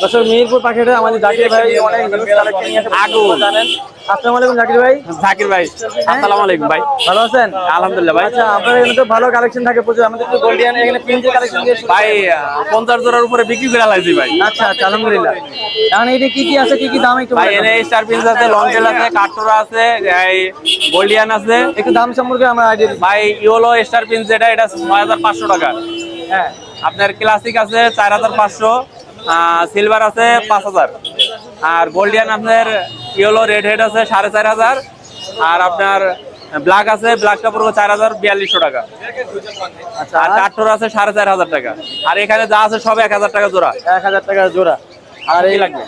দর্শক মিরপুর পাখিটা আমাদের জাকির ভাই অনেক আগুন। জানেন? আসসালামু আলাইকুম জাকির ভাই। জাকির ভাই আসসালামু আলাইকুম ভাই। ভালো আছেন? আলহামদুলিল্লাহ ভাই। আচ্ছা আপনার এখানে তো ভালো কালেকশন থাকে প্রচুর। আমাদের তো গোল্ডিয়ান এখানে প্রিন্টের কালেকশন দিয়ে ভাই আহ, পঞ্চাশ জোড়ার উপরে বিক্রি করে লাইছি ভাই। আচ্ছা আচ্ছা আলহামদুলিল্লাহ। এখন এটা কি কি আছে কি কি দাম একটু ভাই এনে স্টার আছে লং টেল আছে এই গোল্ডিয়ান আছে। একটু দাম সম্পর্কে আমরা আইডিয়া ভাই ইওলো স্টার পিন্স যেটা এটা টাকা। হ্যাঁ। আপনার ক্লাসিক আছে চার হাজার পাঁচশো। সিলভার আছে পাঁচ হাজার। আর গোল্ডিয়ান আপনার ইয়েলো রেড হেড আছে সাড়ে চার হাজার। আর আপনার ব্ল্যাক আছে ব্ল্যাকটা পড়বে চার হাজার বিয়াল্লিশশো টাকা। আচ্ছা আর কাঠোর আছে সাড়ে চার হাজার টাকা। আর এখানে যা আছে সব এক হাজার টাকা জোড়া। এক হাজার টাকা জোড়া। আর এই লাগবে?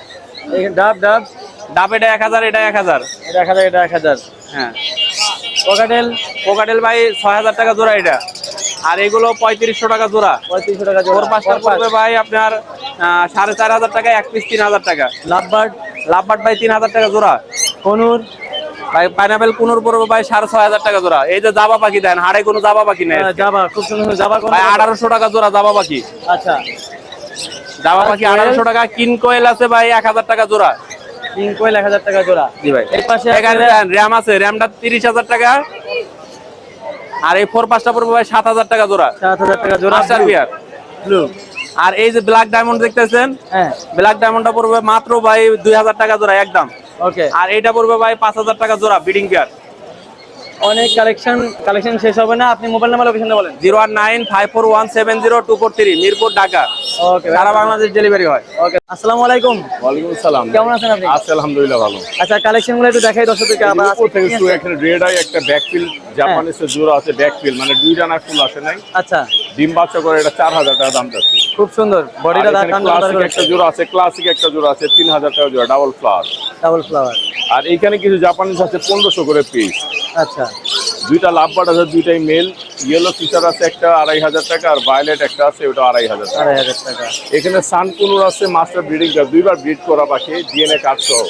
ডাব ডাব? ডাব এটা এক হাজার এটা এক হাজার। এটা এক হাজার এটা এক হাজার। হ্যাঁ। পকাটেল কোকাটেল ভাই ছয় হাজার টাকা জোড়া এটা। আর এগুলো পঁয়ত্রিশশো টাকা জোড়া। পঁয়ত্রিশশো টাকা জোড়া। পাঁচটা পড়বে ভাই আপনার সাড়ে চার হাজার টাকা এক পিস তিন হাজার টাকা। লাভবার্ড? লাভবাট ভাই তিন হাজার টাকা জোড়া। কনুর? ভাই পাইনাপেল কোনোর পড়বে ভাই সাড়ে ছয় হাজার টাকা জোড়া। এই যে জাবা পাখি দেন হাড়ে কোনো জাবা পাখি নেই জাবা খুব সুন্দর জাবা ভাই আঠারোশো টাকা জোড়া জাবা পাখি। আচ্ছা। জাবা পাখি আঠারোশো টাকা কিন কোয়েল আছে ভাই এক হাজার টাকা জোড়া। তিন কোয়েল এক হাজার টাকা জোড়া। জি ভাই। এর পাশে এখানে র্যাম আছে র্যামটা তিরিশ হাজার টাকা। আর এই ফোর পাঁচটা পড়বে ভাই সাত হাজার টাকা জোড়া। সাত হাজার টাকা জোড়া। মাস্টার বিয়ার ব্লু আর এই যে ব্ল্যাক ডায়মন্ড দেখতেছেন? ব্ল্যাক ডায়মন্ডটা পড়বে মাত্র ভাই দুই হাজার টাকা জোড়া একদম। ওকে আর এটা পড়বে ভাই পাঁচ হাজার টাকা জোড়া বিডিং পেয়ার অনেক কালেকশন কালেকশন শেষ হবে না। আপনি মোবাইল নাম্বার লোকেশনটা বলেন। Zero one nine five four one seven zero two four three Mirpur Dhaka. Okay সারা বাংলাদেশ ডেলিভারি হয়। ওকে আসসালামু আলাইকুম। ওয়ালাইকুম সালাম। কেমন আছেন আপনি? আছি আলহামদুলিল্লাহ ভালো। আচ্ছা কালেকশনগুলো একটু দেখাই দর্শকদেরকে আবার উপর থেকে শুরু এখানে রেড আই একটা ব্যাকফিল জাপানিসের জোড়া আছে ব্যাকফিল মানে দুই ডানা ফুল আসে নাই। আচ্ছা। ডিম বাচ্চা করে এটা চার হাজার টাকা দাম যাচ্ছে খুব সুন্দর। বডিটা দেখান ক্লাসিক একটা জোড়া আছে ক্লাসিক একটা জোড়া আছে তিন হাজার টাকা জোড়া ডাবল ফ্লাওয়ার ডাবল ফ্লাওয়ার আর এইখানে কিছু জাপানিস আছে পনেরোশো করে পিস আচ্ছা। দুইটা লাভবাট আছে দুইটাই মেল ইয়েলো ফিচার আছে একটা আড়াই হাজার টাকা আর ভায়োলেট একটা আছে ওটা আড়াই হাজার টাকা। আড়াই হাজার টাকা। এখানে সানকুনুর আছে মাস্টার ব্রিডিং দুইবার ব্রিড করা পাখি ডিএনএ কার্ড সহ।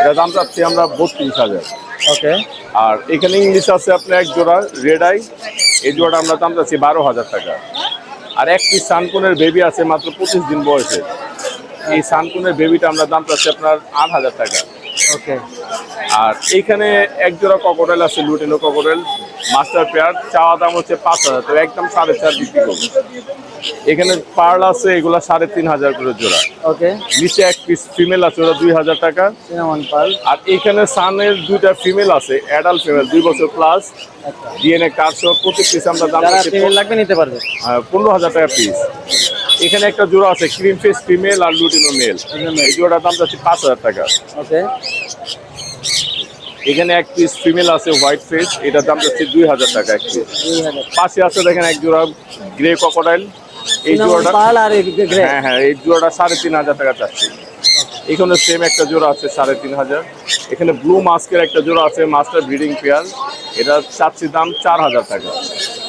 এটা দাম চাচ্ছি আমরা বত্রিশ হাজার। ওকে। আর এখানে ইংলিশ আছে আপনার এক জোড়া রেড আই এই জোড়াটা আমরা দাম চাচ্ছি বারো হাজার টাকা। আর একটি সানকুনের বেবি আছে মাত্র পঁচিশ দিন বয়সে। এই সানকুনের বেবিটা আমরা দাম পাচ্ছি আপনার আট হাজার টাকা। ওকে। আর এইখানে এক জোড়া ককোডেল আছে লুটেনো ককোডেল মাস্টার পেয়ার চাওয়া দাম হচ্ছে পাঁচ হাজার তো একদম সাড়ে চার বিক্রি করব। এখানে পার্ল আছে এগুলো সাড়ে তিন হাজার করে জোড়া। ওকে নিচে এক পিস ফিমেল আছে ওরা দুই হাজার টাকা। সিনামন পাল আর এইখানে সানের দুইটা ফিমেল আছে অ্যাডাল্ট ফিমেল দুই বছর প্লাস ডিএনএ কার্ড সহ প্রতি পিস আমরা দাম ফিমেল লাগবে নিতে পারবে। পনেরো হাজার টাকা পিস এখানে একটা জোড়া আছে ক্রিম ফেস ফিমেল আর লুটিনো মেল এই জোড়ার দাম যাচ্ছে পাঁচ হাজার টাকা। ওকে এখানে এক পিস ফিমেল আছে হোয়াইট ফেস এটার দাম যাচ্ছে দুই হাজার টাকা এক পিস পাশে আছে দেখেন এক জোড়া গ্রে ককোডাইল এই জোড়াটা হ্যাঁ হ্যাঁ এই জোড়াটা সাড়ে তিন হাজার টাকা চাচ্ছি। এখানে সেম একটা জোড়া আছে সাড়ে তিন হাজার। এখানে ব্লু মাস্কের একটা জোড়া আছে মাস্টার ব্রিডিং পেয়ার এটা চাচ্ছি দাম চার হাজার টাকা।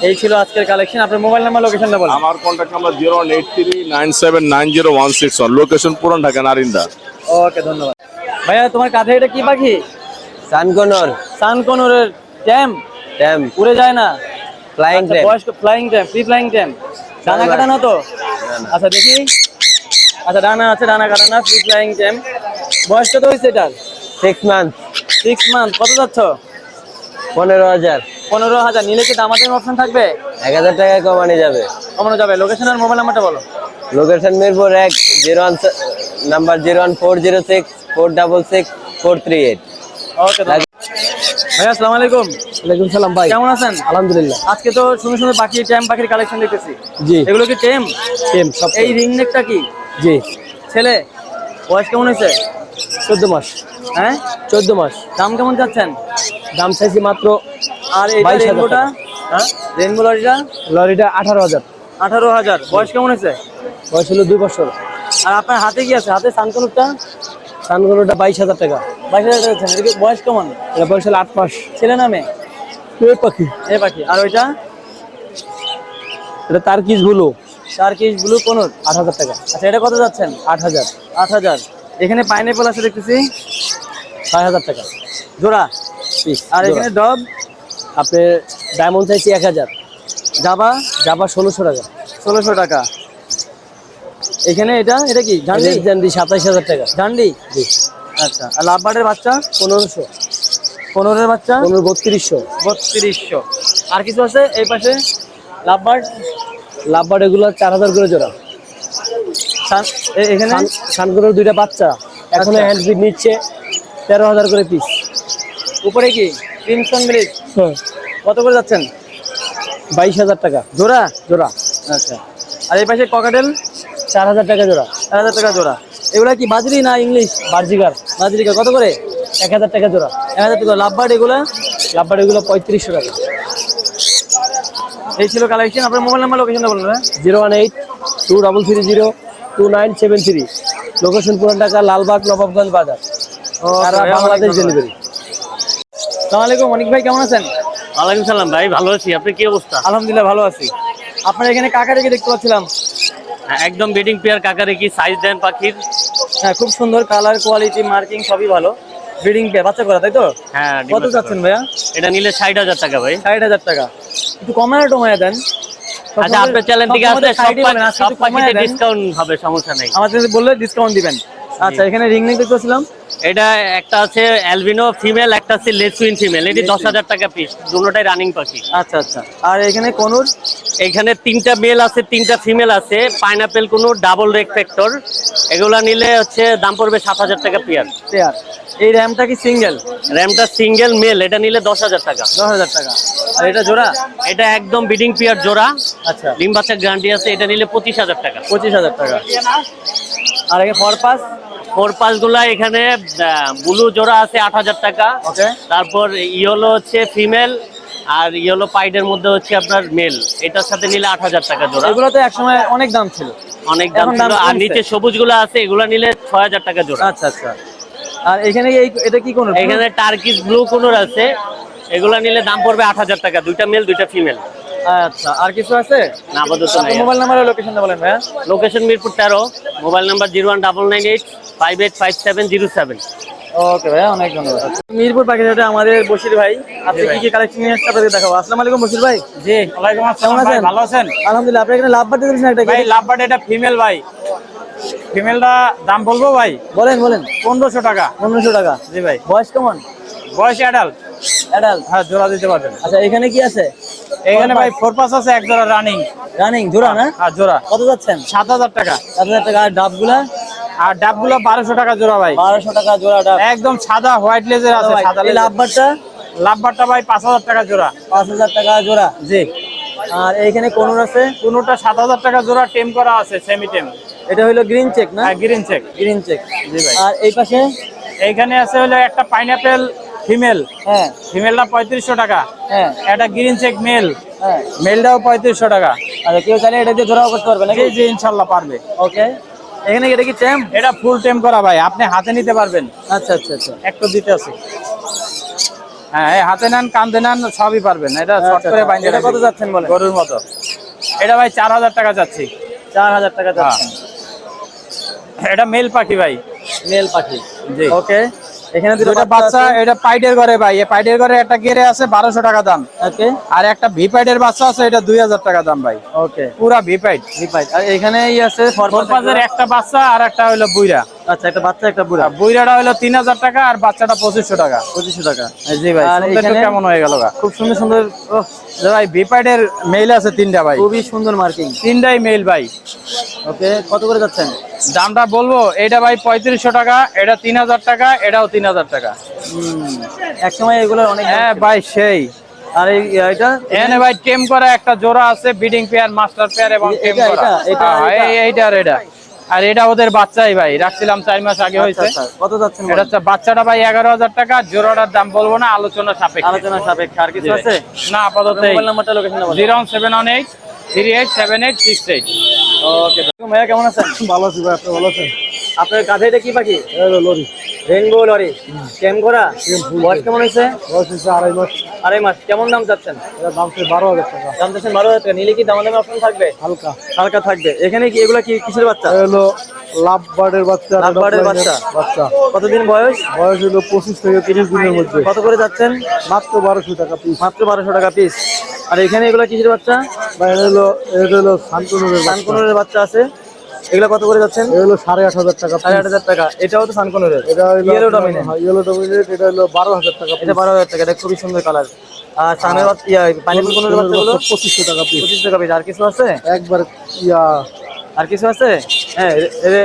এই ছিল আজকের কালেকশন আপনার মোবাইল নাম্বার লোকেশনটা বলেন। আমার contact number zero one eight three nine seven nine zero one six one location Puran Dhaka Narinda. ওকে ধন্যবাদ। ভাইয়া তোমার কাঁধে এটা কি পাখি? সানকোনর। সানকনুরের ট্যাম ট্যাম উড়ে যায় না? ফ্লাইং আচ্ছা, ট্যাম বয়স flying tame free flying tame ডানা কাটানো তো? আচ্ছা দেখি। আচ্ছা ডানা আছে ডানা কাটা না ফ্রি ফ্লাইং ট্যাম বয়স কত হয়েছে এটার? সিক্স মান্থ সিক্স মান্থ কত যাচ্ছ? পনেরো হাজার। পনেরো হাজার নিলে কি দামাদের অপশন থাকবে? এক হাজার টাকায় কমানো যাবে। কমানো যাবে। লোকেশন আর মোবাইল নাম্বারটা বলো। লোকেশন মিরপুর এক zero one number zero one four zero six four double six four three eight okay ভাইয়া আসসালামু আলাইকুম। ওয়ালাইকুম সালাম ভাই। কেমন আছেন? আলহামদুলিল্লাহ। আজকে তো সুন্দর সুন্দর পাখি ট্যাম পাখির কালেকশন দেখতেছি। জি। এগুলো কি টেম? টেম সব এই রিং নেকটা কি? জি। ছেলে বয়স কেমন হয়েছে? চোদ্দ মাস। হ্যাঁ? চোদ্দ মাস। দাম কেমন যাচ্ছেন দাম চাইছি মাত্র আর এই রেনবোটা হ্যাঁ? রেনবো লরিটা? লরিটা আঠারো হাজার। আঠারো হাজার। বয়স কেমন হয়েছে? বয়স হলো দুই বছর। আর আপনার হাতে কি আছে? হাতে সানকনুরটা? সানগুলোটা বাইশ হাজার টাকা। বাইশ হাজার টাকা দিচ্ছেন। এটা বয়স কেমন? এটা বয়স হলো আট মাস। ছেলে নামে এ পাখি। এ পাখি। আর ওইটা? এটা তার কিসগুলো কেজ ব্লু পনেরো। আট হাজার টাকা। আচ্ছা এটা কত যাচ্ছেন? আট হাজার। আট হাজার। এখানে পাইনাপল আছে দেখতেছি। ছয় হাজার টাকা। জোড়া? আর এখানে ডব আপনি ডায়মন্ড চাইছি এক হাজার। জাবা? জাবা ষোলোশো টাকা। ষোলোশো টাকা। এখানে এটা? এটা কি? জানলি জানবি সাতাইশ হাজার টাকা। জানলি আচ্ছা আর লাভবার্ডের বাচ্চা? পনেরোশো। পনেরোর বাচ্চা? পনেরো বত্রিশশো। বত্রিশশো। আর কিছু আছে এই পাশে? লাভবার্ড লাভবার এগুলো চার হাজার করে জোড়া। এখানে? সানগুলোর দুইটা বাচ্চা। এখনও আচ্ছা। হ্যান্ড ফিড নিচ্ছে তেরো হাজার করে পিস উপরে কি? ক্রিমসন ব্রিজ কত করে যাচ্ছেন? বাইশ হাজার টাকা। জোড়া? জোড়া। আচ্ছা। আর এই পাশে ককাটেল চার হাজার টাকা জোড়া। চার হাজার টাকা জোড়া। এগুলা কি বাজরি না ইংলিশ? বার্জিকার বাজরিকা কত করে? এক হাজার টাকা জোড়া। এক হাজার টাকা লাভবার্ড এগুলা? লাভবার এগুলো পঁয়ত্রিশশো টাকা। এই ছিল কালেকশন আপনার মোবাইল নাম্বার লোকেশনটা বলুন হ্যাঁ? Zero one eight two double three zero two nine seven three. Location Puran Dhaka Lalbagh Nawabganj বাজার। বাংলাদেশ ডেলিভারি সালাম আলাইকুম অনিক ভাই কেমন আছেন? ওয়ালাইকুম সালাম ভাই ভালো আছি। আপনি কি অবস্থা? আলহামদুলিল্লাহ ভালো আছি। আপনার এখানে কাকা রেখে দেখতে পাচ্ছিলাম। হ্যাঁ, একদম বেডিং পেয়ার কাকারে কি সাইজ দেন পাখির। হ্যাঁ খুব সুন্দর কালার কোয়ালিটি মার্কিং সবই ভালো। ব্রিডিং বাচ্চা করা তাই তো? হ্যাঁ কত বাচ্চা যাচ্ছেন ভাইয়া? এটা নিলে ষাট হাজার টাকা ভাই। ষাট হাজার টাকা। একটু কমায় টমায় দেন। আচ্ছা আপনার চ্যানেল থেকে আসলে সব পাখি- সব পাখিতে ডিসকাউন্ট হবে সমস্যা নেই। আমাদের বললে ডিসকাউন্ট দিবেন। আচ্ছা এখানে রিং নেক দেখতে এটা একটা আছে অ্যালবিনো ফিমেল একটা আছে লেসুইন ফিমেল এটি দশ হাজার টাকা পিস দুটোটাই রানিং পাখি। আচ্ছা আচ্ছা। আর এখানে কনুর? এখানে তিনটা মেল আছে তিনটা ফিমেল আছে। পাইনাপেল কোনো ডাবল রেক ফ্যাক্টর এগুলা নিলে হচ্ছে দাম পড়বে সাত হাজার টাকা পেয়ার। পেয়ার। এই র্যামটা কি সিঙ্গেল? র্যামটা সিঙ্গেল মেল এটা নিলে দশ হাজার টাকা। দশ হাজার টাকা। আর এটা জোড়া? এটা একদম বিডিং পেয়ার জোড়া। আচ্ছা। ডিম বাচ্চার গ্যারান্টি আছে এটা নিলে পঁচিশ হাজার টাকা। পঁচিশ হাজার টাকা। আর এখানে ফরপাস ফোর পাসগুলা এখানে ব্লু জোড়া আছে আট হাজার টাকা। ওকে তারপর ইয়েলো হচ্ছে ফিমেল আর ইয়েলো পাইডের মধ্যে হচ্ছে আপনার মেল। এটার সাথে নিলে আট হাজার টাকা জোড়া। এগুলো তো একসময় অনেক দাম ছিল। অনেক দাম ছিল। আর নিচে সবুজগুলো আছে এগুলা নিলে ছয় হাজার টাকা জোড়া। আচ্ছা আচ্ছা। আর এখানে এই এটা কি কোনো এখানে টার্কিস ব্লু কোনোর আছে। এগুলা নিলে দাম পড়বে আট হাজার টাকা। দুইটা মেল দুইটা ফিমেল। আচ্ছা আর কিছু আছে? না আপাতত নাই। মোবাইল নাম্বার লোকেশনটা বলেন ভাইয়া। লোকেশন মিরপুর তেরো mobile number zero one double nine eight five eight five seven zero seven okay ভাইয়া অনেক ধন্যবাদ। মিরপুর পাখিঘাটে আমাদের বশির ভাই। আপনি কি কি কালেকশন নিয়ে আসতে আপনাদের দেখাবো? আসসালামু আলাইকুম বশির ভাই। জি ওয়ালাইকুম কেমন আছেন? ভালো আছেন? আলহামদুলিল্লাহ আপনি এখানে লাভ বাড়তে দিয়েছেন একটা ভাই লাভ লাভবার্ড এটা ফিমেল ভাই। ফিমেলটা দাম বলব ভাই? বলেন বলেন। পনেরোশো টাকা। পনেরোশো টাকা। জি ভাই। বয়স কেমন? বয়স অ্যাডাল্ট অ্যাডাল্ট হ্যাঁ জোড়া দিতে পারবেন। আচ্ছা এখানে কি আছে? এখানে ভাই ফোর পাস আছে এক জোড়া রানিং রানিং জোড়া না? আর জোড়া। কত যাচ্ছেন? সাত হাজার টাকা। সাত হাজার টাকা। আর ডাবগুলা? আর ডাবগুলো বারোশো টাকা জোড়া ভাই। বারোশো টাকা জোড়া ডাব। একদম সাদা হোয়াইট লেজের আছে সাদা এই লাভবারটা? ভাই পাঁচ হাজার টাকা জোড়া। পাঁচ হাজার টাকা জোড়া? জি। আর এইখানে কোনুর আছে? কোনোটা সাত হাজার টাকা জোড়া টেম করা আছে সেমি টেম এটা হলো গ্রিন চেক না? হ্যাঁ গ্রিন চেক গ্রিন চেক জি ভাই। আর এই পাশে? এইখানে আছে হলো একটা পাইনাপেল ফিমেল হ্যাঁ। ফিমেলটা পঁয়ত্রিশশো টাকা। হ্যাঁ। একটা গ্রিন চেক মেল হ্যাঁ। মেলটাও পঁয়ত্রিশশো টাকা। আচ্ছা কেউ চাইলে এটা দিয়ে জোড়াও করতে পারবে নাকি? জি জি ইনশাল্লাহ পারবে। ওকে এখানে এটা কি টেম এটা ফুল টেম করা ভাই আপনি হাতে নিতে পারবেন। আচ্ছা আচ্ছা আচ্ছা। একটু দিতে আছে। হ্যাঁ এই হাতে নেন কান্দে নেন সবই পারবেন। এটা শর্ট আচ্ছা, করে বাইন্ডে এটা কত যাচ্ছেন বলেন? গরুর মতো। এটা ভাই চার হাজার টাকা যাচ্ছি। চার হাজার টাকা যাচ্ছে এটা মেল পাখি ভাই। মেল পাখি। জি। ওকে এখানে দুটো বাচ্চা এটা পাইডের ঘরে ভাই। এই পাইডের ঘরে একটা গেরে আছে বারোশো টাকা দাম। ওকে। আর একটা ভি পাইডের বাচ্চা আছে এটা দুই হাজার টাকা দাম ভাই। ওকে। পুরা ভি পাইড আর এখানেই আছে ফোরপাজের একটা বাচ্চা আর একটা হলো বুইরা। আচ্ছা একটা বাচ্চা একটা বুড়া। বুইরাটা হলো তিন হাজার টাকা আর বাচ্চাটা পঁচিশশো টাকা। পঁচিশশো টাকা। জি ভাই কেমন হয়ে গেল খুব সুন্দর সুন্দর যে ভাই ভি পাইডের মেল আছে তিনটা ভাই। খুবই সুন্দর মার্কিং তিনটাই মেল ভাই। ওকে কত করে যাচ্ছেন? দামটা বলব এটা ভাই পঁয়ত্রিশশো টাকা এটা তিন হাজার টাকা এটাও তিন হাজার টাকা। এক সময় এগুলো অনেক হ্যাঁ ভাই সেই। আর এই এটা? এখানে ভাই টেম করা একটা জোড়া আছে বিডিং পেয়ার মাস্টার পেয়ার এবং টেম করা। এটা- এটা- হ্যাঁ, এটা? আর এটা ওদের বাচ্চাই ভাই রাখছিলাম চার মাস আগে আচ্ছা, হয়েছে। আচ্ছা, কত যাচ্ছেন এটা হচ্ছে বাচ্চাটা ভাই এগারো হাজার টাকা জোড়াটার দাম বলব না আলোচনা সাপেক্ষে। আলোচনা সাপেক্ষে আর কিছু আছে? না আপাতত zero seven one eight three eight seven eight six eight. Okay ভাইয়া কেমন আছেন? ভালো আছি ভাই আপনি ভালো আছেন? আপনার কাঁধে এটা কি পাখি? লরি। Rainbow lory. কেম করা? বয়স কেমন হয়েছে? বয়স হচ্ছে আড়াই মাস। আড়াই মাস। কেমন দাম চাচ্ছেন? দাম বারো হাজার টাকা। দাম চাচ্ছেন বারো হাজার টাকা। নিলে কি দাম দামে অপশন থাকবে? হালকা। হালকা থাকবে। এখানে কি এগুলো কি কিসের বাচ্চা? হলো লাভ বার্ডের বাচ্চা লাভ বার্ডের বাচ্চা। বাচ্চা। কতদিন বয়স? বয়স হলো পঁচিশ থেকে তিরিশ দিনের মধ্যে। কত করে যাচ্ছেন? মাত্র বারোশো টাকা পিস মাত্র বারোশো টাকা পিস আর এখানে এগুলো কিসের বাচ্চা? হলো এটা হলো শান্তনুরের বাচ্চা আছে। এগুলো কত করে যাচ্ছেন? এগুলো সাড়ে আট হাজার টাকা সাড়ে আট হাজার টাকা। এটাও তো সানকনের এটা হলো ইয়েলো হ্যাঁ, ইয়েলো ডমিনেট এটা হলো বারো হাজার টাকা এটা বারো হাজার টাকা এটা খুবই সুন্দর কালার আর সানের কোনের বাচ্চাগুলো? পঁচিশশো টাকা পিস টাকা পিস আর কিছু আছে? একবার ইয়া। আর কিছু আছে? হ্যাঁ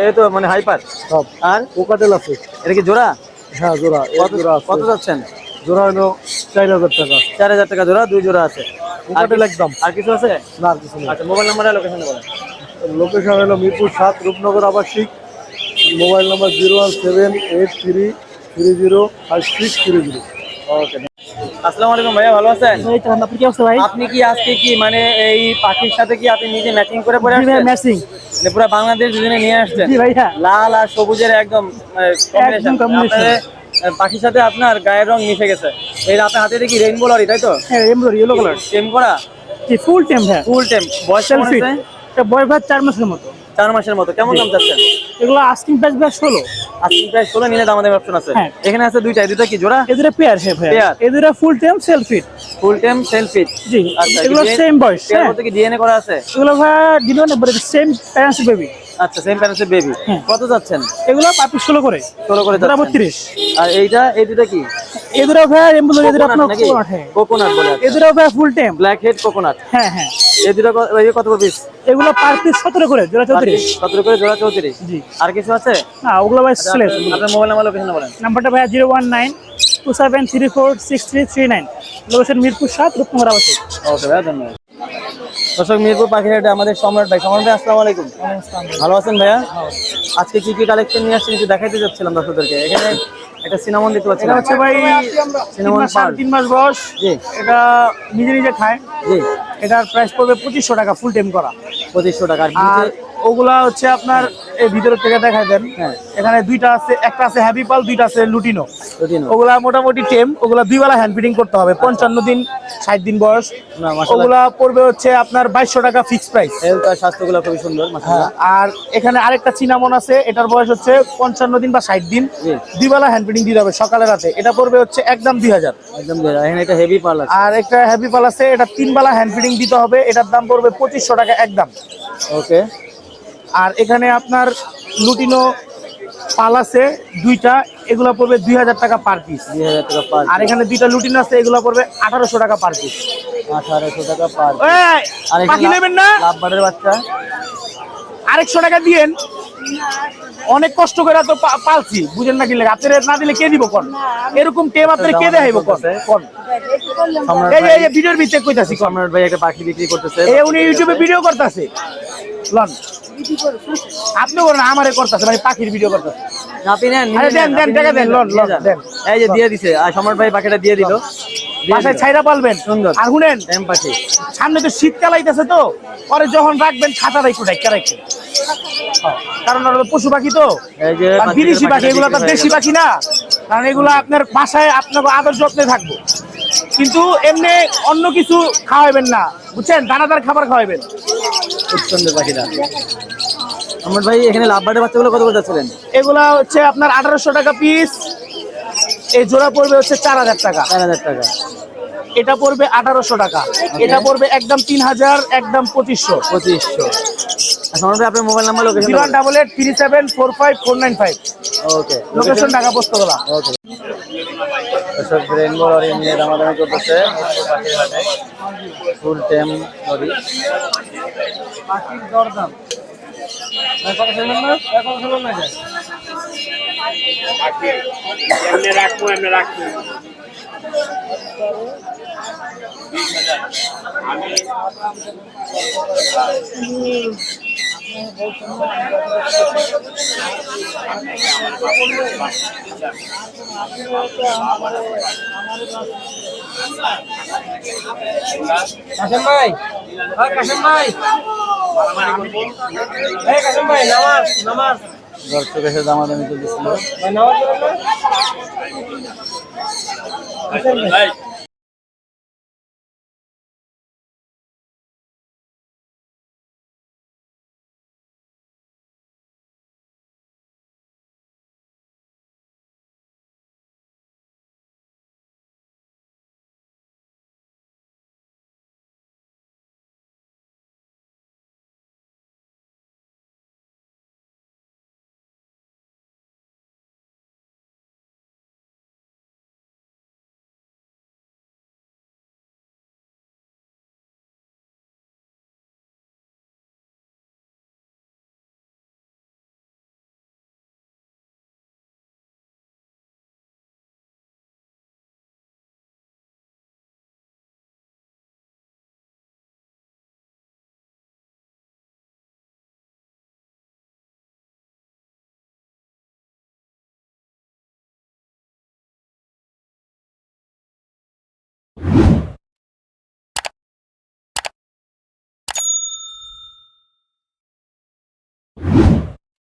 এ- তো মানে হাইপার সব। আর? কোকাটেল আছে। এটা কি জোড়া? হ্যাঁ জোড়া জোড়া কত যাচ্ছেন? জোড়া হলো চার হাজার টাকা। চার হাজার টাকা জোড়া দুই জোড়া আছে। কোকাটেল একদম। আর কিছু আছে? না আর কিছু নেই। আচ্ছা মোবাইল নাম্বার আর লোকেশন বলেন। লোকেশন হলো মিরপুর সাত রূপনগর আবাসিক। Mobile number zero one seven eight three three zero five six three zero. Okay. আসসালামু আলাইকুম ভাইয়া ভালো আছেন? আপনি কি অবস্থা ভাই? আপনি কি আজকে কি মানে এই পাখির সাথে কি আপনি নিজে ম্যাচিং করে পরে আসছেন? ম্যাচিং মানে পুরো বাংলাদেশ দুজনে নিয়ে আসছেন? জি ভাইয়া। লাল আর সবুজের একদম combination। পাখির সাথে আপনার গায়ের রং মিশে গেছে। এই আপনার হাতে দেখি রেইনবো লরি তাই তো? হ্যাঁ এমব্রয়ডারি ইয়েলো কালার টেম করা? ফুল টেম হ্যাঁ ফুল টেম। বয়স আছে? এটা বয় ভাই চার মাসের মতো। চার মাসের মতো। কেমন দাম চাচ্ছেন? এগুলো আস্কিং প্রাইস ভাই ষোলো। আজকে প্রায় ষোলো নিলে দাম আমাদের অপশন আছে। হ্যাঁ। এখানে আছে দুইটা এই দুটো কি জোড়া? এদের পেয়ার হ্যাঁ ভাই। Pair। এদের ফুল টাইম সেলফি ফুল টেম সেলফি জি। এগুলো সেম বয়স হ্যাঁ। কি ডিএনএ করা আছে? এগুলো ভাই দিলো না সেম প্যারেন্টস বেবি আচ্ছা সেম প্যারেন্টসের বেবি হ্যাঁ। কত যাচ্ছেন? এগুলো পাপি ষোলো করে। ষোলো করে এগুলো যাচ্ছেন। বত্রিশ আর এইটা এই দুটো কি? এদের ভাই এমব্রয়ডারি এদের আপনার কোকোনাট হ্যাঁ। কোকোনাট বলে এদের ভাই ফুল টেম ব্ল্যাক হেড কোকোনাট হ্যাঁ হ্যাঁ। এই দুটো কত পিস এগুলো পার পিস সতেরো করে জোড়া চৌত্রিশ। কত করে জোড়া চৌত্রিশ। জি। আর কিছু আছে? না ওগুলো ভাই সিলেট আপনার মোবাইল নাম্বার লোকেশন বলেন। নাম্বারটা three three nine. Location Mirpur সাত রূপনগর আবাসিক। ওকে ভাইয়া ধন্যবাদ। দর্শক মিরপুর পাখির হাটে আমাদের সম্রাট ভাই। সম্রাট ভাই আসসালামু আলাইকুম। ভালো আছেন ভাইয়া? আজকে কি কি কালেকশন নিয়ে আসছেন একটু দেখাইতে যাচ্ছিলাম দর্শকদেরকে। এখানে একটা সিনামন দিতে পাচ্ছি এটা হচ্ছে ভাই সিনামন সাড়ে পার্ক তিন মাস বয়স। জি। এটা নিজে নিজে খায়। জি। এটার প্রাইস পড়বে পঁচিশশো টাকা ফুল টাইম করা। পঁচিশশো টাকা। আর আর নিচে ওগুলা হচ্ছে আপনার এই ভিতরের থেকে দেখাই দেন। হ্যাঁ। এখানে দুইটা আছে একটা আছে হ্যাপি পাল দুইটা আছে লুটিনো। ওগুলা মোটামুটি টেম ওগুলা দুই বেলা হ্যান্ড ফিটিং করতে হবে। পঞ্চান্ন দিন ষাট দিন বয়স। ওগুলা পড়বে হচ্ছে আপনার বাইশশো টাকা ফিক্স প্রাইস স্বাস্থ্যগুলো খুবই সুন্দর আর এখানে আরেকটা চিনামন আছে এটার বয়স হচ্ছে পঞ্চান্ন দিন বা ষাট দিন। দুই বেলা হ্যান্ড ফিটিং দিতে হবে সকালে রাতে। এটা পড়বে হচ্ছে একদম দুই হাজার। একদম একটা হেভি পাল আছে। আর একটা হ্যাপি পাল আছে এটা তিন বেলা হ্যান্ড ফিটিং দিতে হবে। এটার দাম পড়বে পঁচিশশো টাকা একদম। ওকে আর এখানে আপনার লুটিনো পাল আছে দুইটা এগুলো পড়বে দুই হাজার টাকা পার পিস দুই হাজার টাকা পার আর এখানে দুইটা লুটিন আছে এগুলো পড়বে আঠারোশো টাকা পার পিস আঠারোশো টাকা পার আর পাখি নেবেন না? লাভবারের বাচ্চা। আরেকশো টাকা দিয়েন। অনেক কষ্ট করে তো পালছি বুঝেন না কি লাগে। আপনার না দিলে কে দিব কোন? এরকম টেম আপনার কে দেখাইব কোন? কোন? এই যে- এই ভিডিওর ভিতরে কইতাছি সম্রাট ভাই একটা পাখি বিক্রি করতেছে। এই উনি ইউটিউবে ভিডিও করতেছে। লন। আপনি করেন আমারে করতেছে মানে পাখির ভিডিও করতেছে। আপনি নেন দেন, দেন, টাকা দেন, লন, লন, দেন। এই যে দিয়ে দিছে আর সম্রাট ভাই পাখিটা দিয়ে দিল। বাসায় ছাইরা পালবেন। সুন্দর। আর শুনেন টেম পাখি। সামনে তো শীতকাল আইতেছে তো পরে যখন রাখবেন খাতাটা একটু ডাইকা রাখবেন। হ্যাঁ, কারণ ওরা পশু পাখি তো। বিদেশি পাখি এগুলো তো দেশি পাখি না। কারণ এগুলো আপনার বাসায় আপনার আদর যত্নে থাকব। কিন্তু এমনি অন্য কিছু খাওয়াবেন না বুঝছেন? দানাদার খাবার খাওয়াবেন খুব সুন্দর পাখিটা সম্রাট ভাই এখানে লাভবারের বাচ্চাগুলো কত করে যাচ্ছিলেন? এগুলা হচ্ছে আপনার আঠারোশো টাকা পিস এই জোড়া পড়বে হচ্ছে চার হাজার টাকা। চার হাজার টাকা। এটা পড়বে আঠারোশো টাকা। এটা পড়বে একদম তিন হাজার একদম পঁচিশশো। পঁচিশশো। আর আপনার mobile number location zero double eight three seven four five four nine five. Okay location Dhaka Postogola okay এসব রেনবো লরি নিয়ে দামাদামি করতেছে। মিরপুর পাখির হাটে ফুল টেম লরি। পাখির দরদাম কথা শুনলেন না? কথা শুনলেন না যে? কাশেম ভাই ভাই কাশেম ভাই। কাশেম ভাই নামাজ নামাজ। দর্শক এসে চলতেছিল